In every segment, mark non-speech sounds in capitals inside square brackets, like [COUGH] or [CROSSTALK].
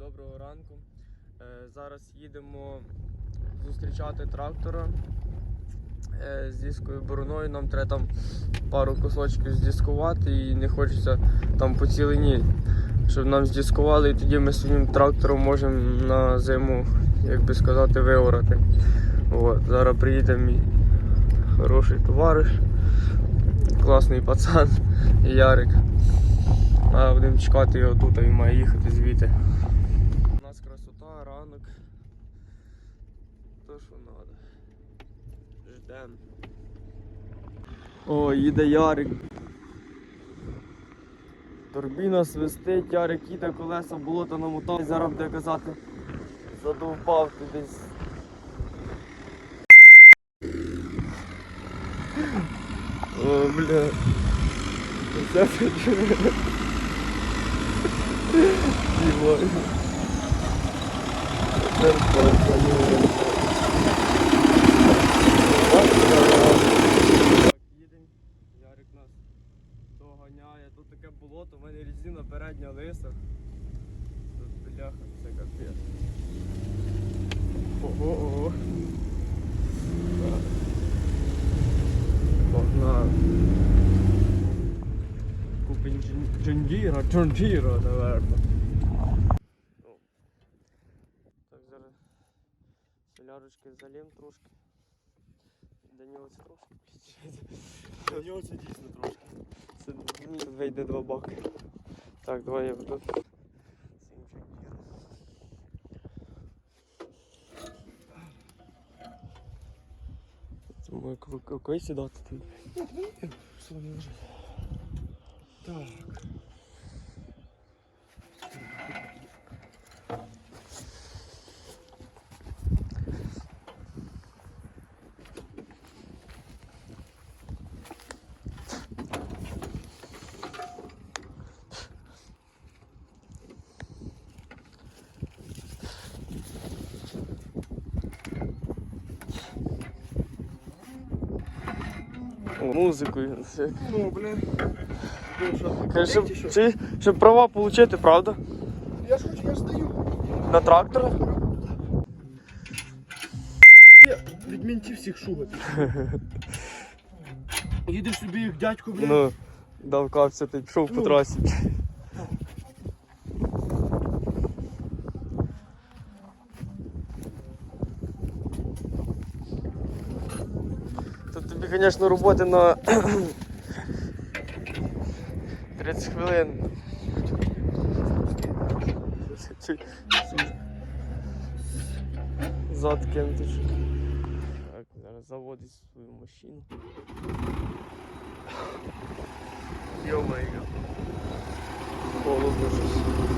доброго ранку. Е, Зараз їдемо зустрічати трактора е, з дискою бороною. Нам треба там пару кусочків здіскувати і не хочеться там по цілині, щоб нам здіскували, і тоді ми своїм трактором можемо на зиму, як би сказати, виорати. От, зараз приїде мій хороший товариш, класний пацан [LAUGHS] Ярик. А будемо чекати його тут, він має їхати звідти. О, їде Ярик. Турбіна свистить, Ярик їде, колеса болото намотав. Зараз буде казати, задовбав ти десь. О, бля. Це починає. Діва. Їдемо, Ярик нас доганяє. Тут таке болото, в мене резина передня лиса. Тут бляха, це капець. Ого, ого. Так. Погнали. Купим джиндіра, джиндіра, наверно. Так, зараз солярочки залім трошки. До [LAUGHS] нього це трошки підійде. Для нього це дійсно трошки. Це мені тут вийде два баки. Так, давай я буду. цим джиндіром. Це моє какой сідати тут? Що не лежить? Так. Музикою. Ну, блін. Ну, що, Щоб, чи щоб права отримати, правда? Я ж хочу, я ж стою. На трактора? Я від мінтів всіх шугати. [LAUGHS] Їдеш собі їх дядько, блін. Ну, дав капця, ти пішов по Ну. трасі. Звісно, роботи на 30 хвилин. Ще. Так, зараз заводить свою машину. Ё-моё. Холодно щось.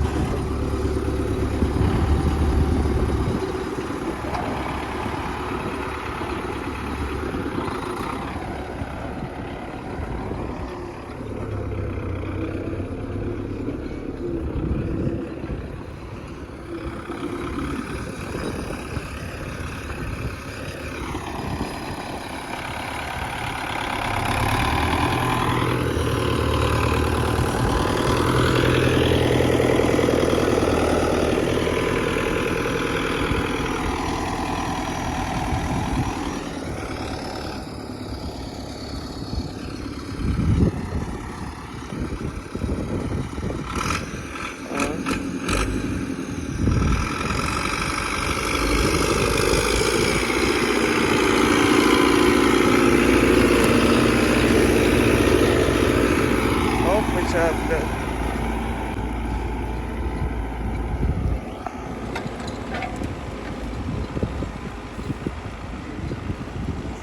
Пече, бля.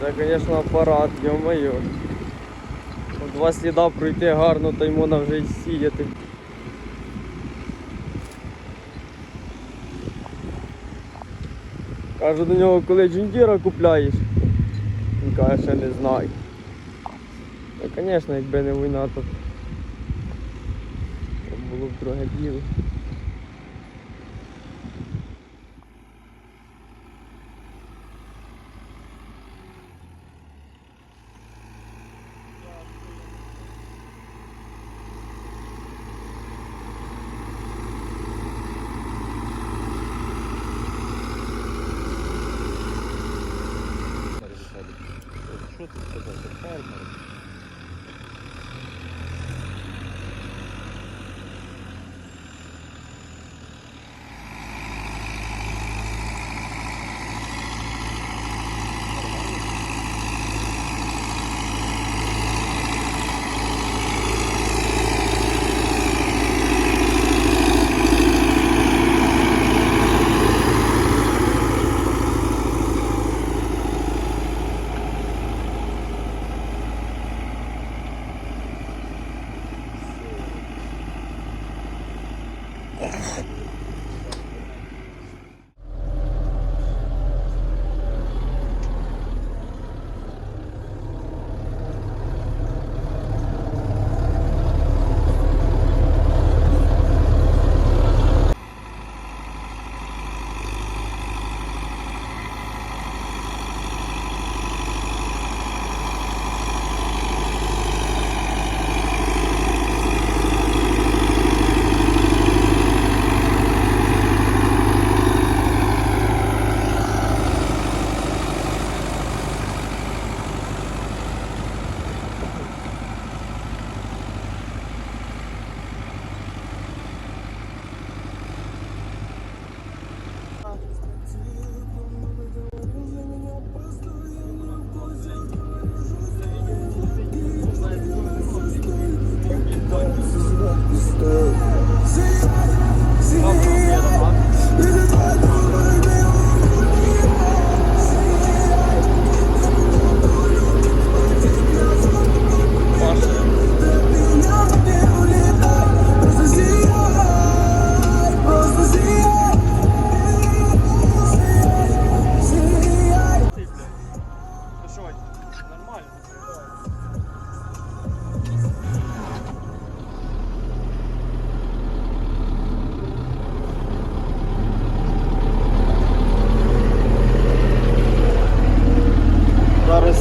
Це, звісно, апарат, йо-моє. Два сліда пройти гарно, то й можна вже й сіяти. Кажу до нього, коли джундіра купляєш. Він каже, ще не знаю. Ну, звісно, якби не війна, то то було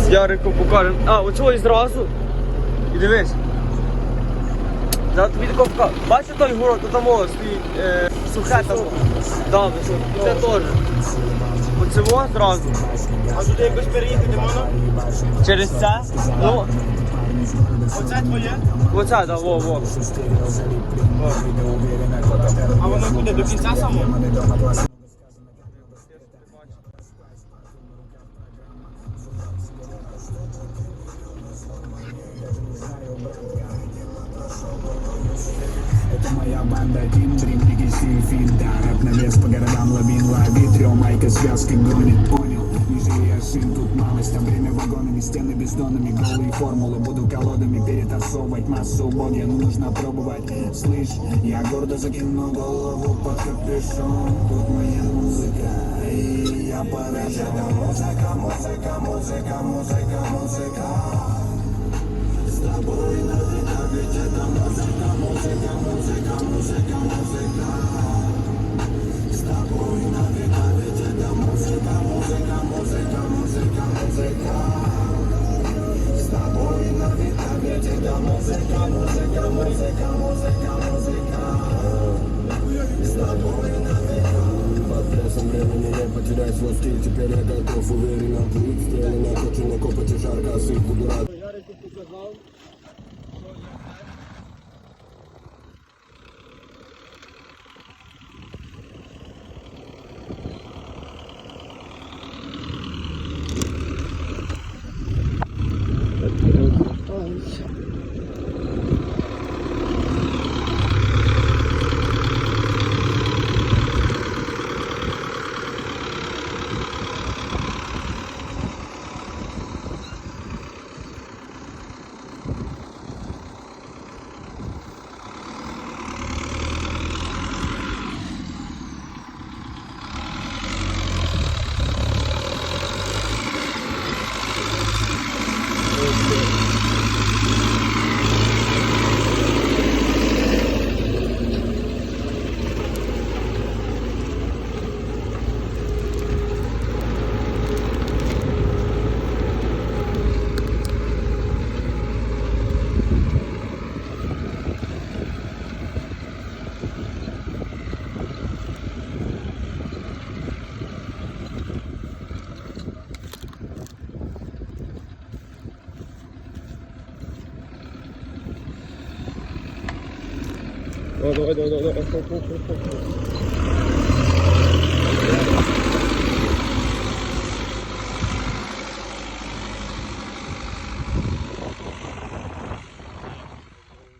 діло. Ярику покажемо. А, оцього і зразу. І дивись. Зараз тобі тако вка. Бачиш той город, там стоїть е, сухе там. Да, високе. Це теж. Оцього зразу. А туди якось переїхати можна? Через це. Ну, Оце твоє? оце, да, во, во. А воно куди? До кінця самого? Городам, лавин, лови Трё, майка, связки, гонит, понял Ниже я сын, тут малость, там время вагонами Стены бездонными, голые формулы Буду колодами перетасовывать. Массу боги Ну нужно пробовать, слышь Я гордо закину голову под капюшон. Тут моя музыка, и я поражен Музыка, музыка, музыка, музыка, музыка потерять свой стиль Теперь я готов уверенно плыть Стрелы хочу накопать и жарко осыпку дурак Ярику Давай, давай, давай, давай, давай. Хоп, хоп, хоп, хоп, хоп.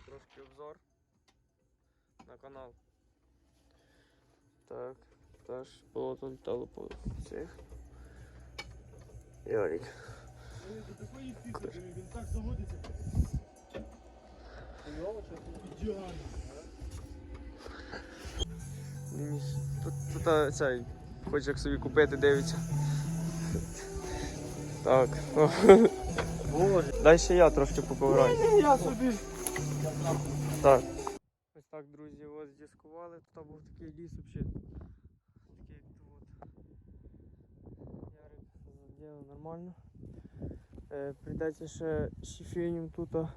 Трошки обзор на канал. Так, теж болото літало по цих. Ярик. Він до такої фіки, він так заводиться. Ідеально. Тут, тут цей, хоче як собі купити, дивиться. Так. Боже. Дай ще я трошки поковираю. Я собі. Так. Ось так, друзі, ось дискували. Тут був такий ліс взагалі. Такий от. Ярик зробив нормально. Е, прийдеться ще шифенем тут а,